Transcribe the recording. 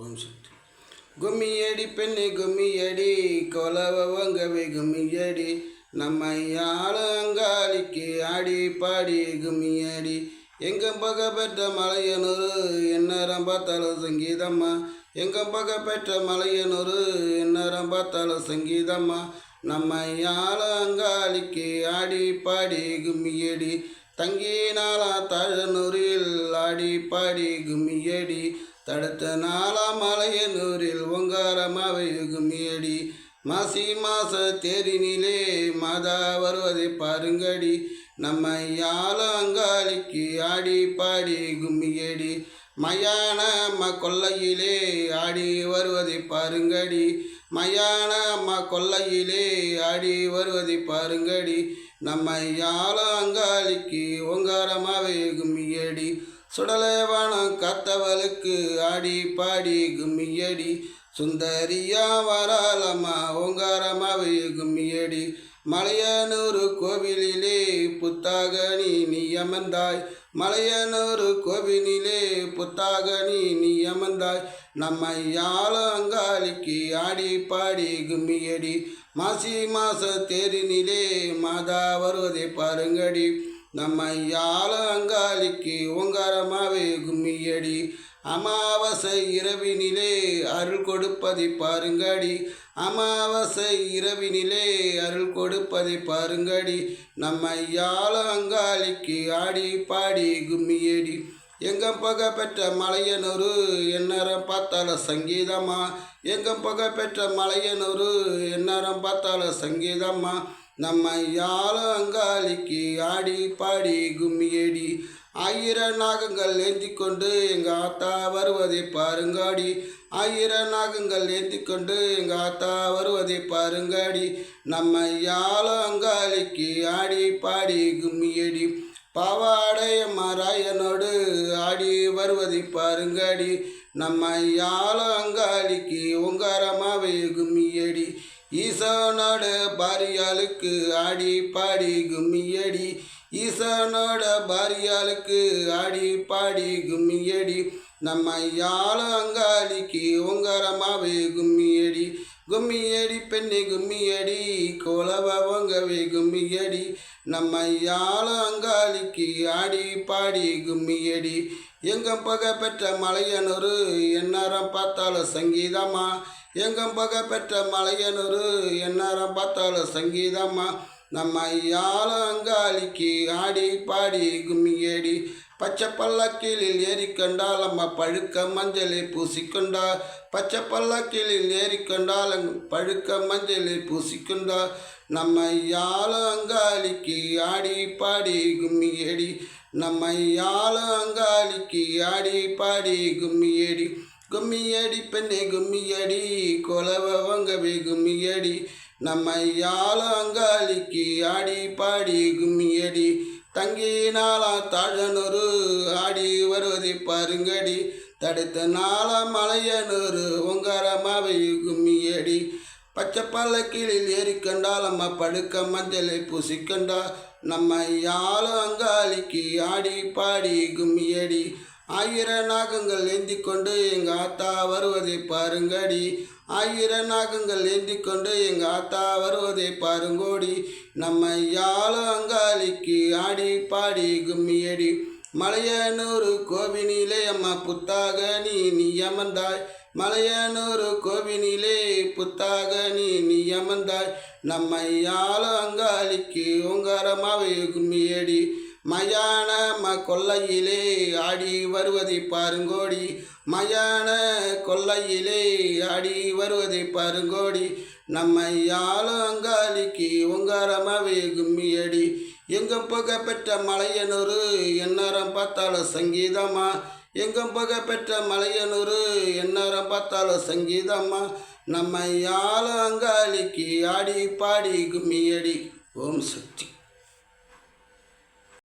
ஓம் சக்தி. கும்மியடி பெண்ணே கும்மியடி கொலவங்கவே கும்மியடி. நம்ம ஆளங்காலிக்கு ஆடி பாடி கும்மியடி. எங்கும் பக பெற்ற மலையனூரு என்னரம் பார்த்தாலும் சங்கீதம்மா. எங்கும் பக பெற்ற மலையனூரு என்னரம் பார்த்தாலும் சங்கீதம்மா. நம்ம ஆளங்காலிக்கு ஆடி பாடி கும்மியடி. தங்கினாலா தாழனூரில் ஆடி பாடி கும்மியடி. தடுத்த நாலாம் மலையனூரில் ஒங்காரமாவையுகும் கும்மியடி மாசி மாச தேரினிலே மாதா வருவதை பாருங்கடி. நம்ம யாழங்காலிக்கு ஆடி பாடி கும்மியடி. மயான ம கொல்லையிலே ஆடி வருவதை பாருங்கடி. மயான ம கொல்லையிலே ஆடி வருவதை பாருங்கடி. நம்ம யாழங்காலிக்கு ஓங்காரமாவே கும்மியடி சுடலேவானம் காத்தவளுக்கு ஆடி பாடி கும்மியடி. சுந்தரியா வராலம்மா ஓங்காரமாவே கும்மியடி. மலையனூர் கோவிலிலே புத்தாக நீ நீ அமர்ந்தாய் மலையனூர் கோவிலிலே புத்தாக நீ நீ அமர்ந்தாய் நம்ம யாழங்காலிக்கு ஆடி பாடி கும்மியடி. மாசி மாச தேரினிலே மாதா வருவதை பாருங்கடி. நம்ம யாழங்காலிக்கு ஓங்காரமாவே கும்மியடி. அமாவாசை இரவினிலே அருள் கொடுப்பதை பாருங்கடி. அமாவாசை இரவினிலே அருள் கொடுப்பதை பாருங்கடி. நம்ம யாழங்காலிக்கு ஆடி பாடி கும்மியடி. எங்கம் பக பெற்ற மலையனூரு என்னரம் பார்த்தால சங்கீதமா எங்கம் பக பெற்ற மலையனூரு என்னரம் பார்த்தால சங்கீதமா நம்ம யாழங்காலிக்கு ஆடி பாடி கும்மியடி. ஆயிர நாகங்கள் ஏந்தி கொண்டு எங்கள் ஆத்தா வருவதை பாருங்காடி. ஆயிர நாகங்கள் ஏந்தி கொண்டு எங்கள் ஆத்தா வருவதை பாருங்காடி. நம்ம யாழங்காலிக்கு ஆடி பாடி கும்மியடி. பாவாடைய மராயனோடு ஆடி வருவதை பாருங்காடி. நம்ம யாழங்காலிக்கு ஓங்காரமாவே கும்மி ஈசனோட பாரியாளுக்கு ஆடி பாடி கும்மியடி. ஈசனோட பாரியாளுக்கு ஆடி பாடி கும்மியடி. நம்ம யாழங்காலிக்கு உங்கரமாவே கும்மியடி. கும்மியடி பெண்ணை கும்மியடி கோலவங்கவே கும்மியடி. நம்ம யாழங்காலிக்கு ஆடி பாடி கும்மியடி. எங்கம் பக பெற்ற மலையனொரு எந்நேரம் பார்த்தாலும் சங்கீதமா? எங்கும் புகை பெற்ற மலையனூரு எந்நேரம் பார்த்தாலும் சங்கீதம்மா நம்ம யாழங்காலிக்கு ஆடி பாடி கும்மியடி. பச்சை பல்லக்கிலில் ஏறிக்கொண்டால் அம்மா பழுக்க மஞ்சளை பூசிக்கொண்டா. பச்சை பல்லக்கிலில் ஏறிக்கொண்டால் பழுக்க மஞ்சளை பூசிக்கொண்டா. நம்ம அங்காளிக்கு ஆடி பாடி கும்மியடி. நம்ம அங்காளிக்கு ஆடி பாடி கும்மியடி. கும்மியடி பெண்ணே கும்மியடி. கொலவங்கவே கும்மியடி. நம்ம யாழங்காலிக்கு ஆடி பாடி கும்மியடி. தங்கினாலா தாழனூரு ஆடி வருவதை பாருங்கடி. தடுத்த நாளா மலையனூரு உங்காரமாவை கும்மியடி. பச்சை பல்லக்கிலில் ஏறிக்கொண்டால் அம்மா படுக்க மஞ்சளை பூசிக்கண்டா நம்ம யாழங்காலிக்கு ஆடி பாடி கும்மியடி. ஆயிர நாகங்கள் ஏந்தி கொண்டு எங்கள் ஆத்தா வருவதை பாருங்கடி. ஆயிர நாகங்கள் ஏந்தி கொண்டு எங்கள் ஆத்தா வருவதை பாருங்கோடி. நம்ம யாழங்காலிக்கு ஆடி பாடி கும்மியடி. மலையனூர் கோவினிலே அம்மா புத்தாக நீ நீ அமர்ந்தாய். மலையனூர் கோவினிலே புத்தாக நீ நீ அமர்ந்தாய். நம்ம யாழங்காலிக்கு ஓங்காரமாவே கும்மியடி. மயான ம கொல்லையிலே ஆடி வருவதை பாருங்கோடி. மயான கொல்லையிலே ஆடி வருவதை பாருங்கோடி. நம்ம யாழங்காலிக்கு ஓங்காரமாவே கும்மியடி எங்கும் புக பெற்ற மலையனூரு எந்நேரம் பார்த்தாலும் சங்கீதமா எங்கும் புக பெற்ற மலையனூரு எந்நேரம் பார்த்தாலும் சங்கீதமா நம்ம யாழங்காலிக்கு ஆடி பாடி கும்மியடி ஓம் சக்தி.